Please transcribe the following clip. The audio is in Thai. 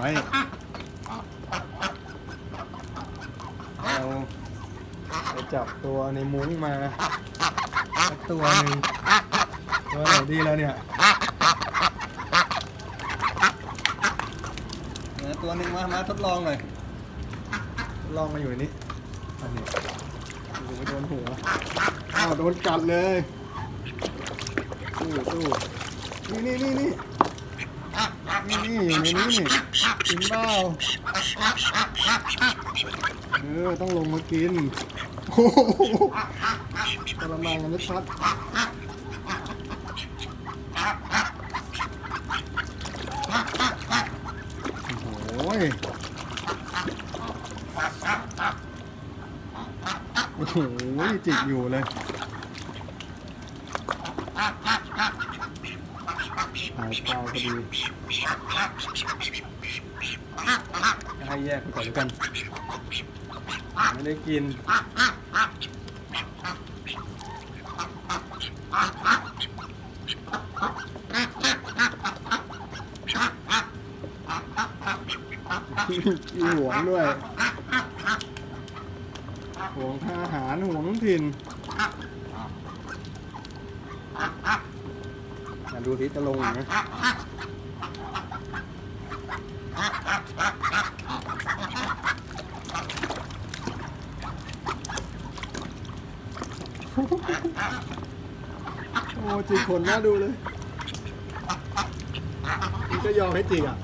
ไว้เราไปจับตัวในมุ้งมาสักตัวหนึ่งตัวไหนดีแล้วเนี่ยเดี๋ยวตัวหนึ่งมามาทดลองหน่อยทดลองมาอยู่ในนี้อันนี้โอ้โหโดนหัวอ้าวโดนกัดเลยตู้ตู้นี่นี่นี่นี่ นี่อยู่ในนี้นี่กินเปล่าเออต้องลงมากินโอ้โหกระมังกันชัดโอ้โหโอ้โหจิกอยู่เลย หายตาพอดีให้แยกไปก่อนแล้วกัน ไม่ได้กินมีหวงด้วยหวงอาหารหวงถิ่น ดูที่จะลงอีกไหมโอ้จิกขนน่าดูเลยมันก็ยอมให้จิกอะ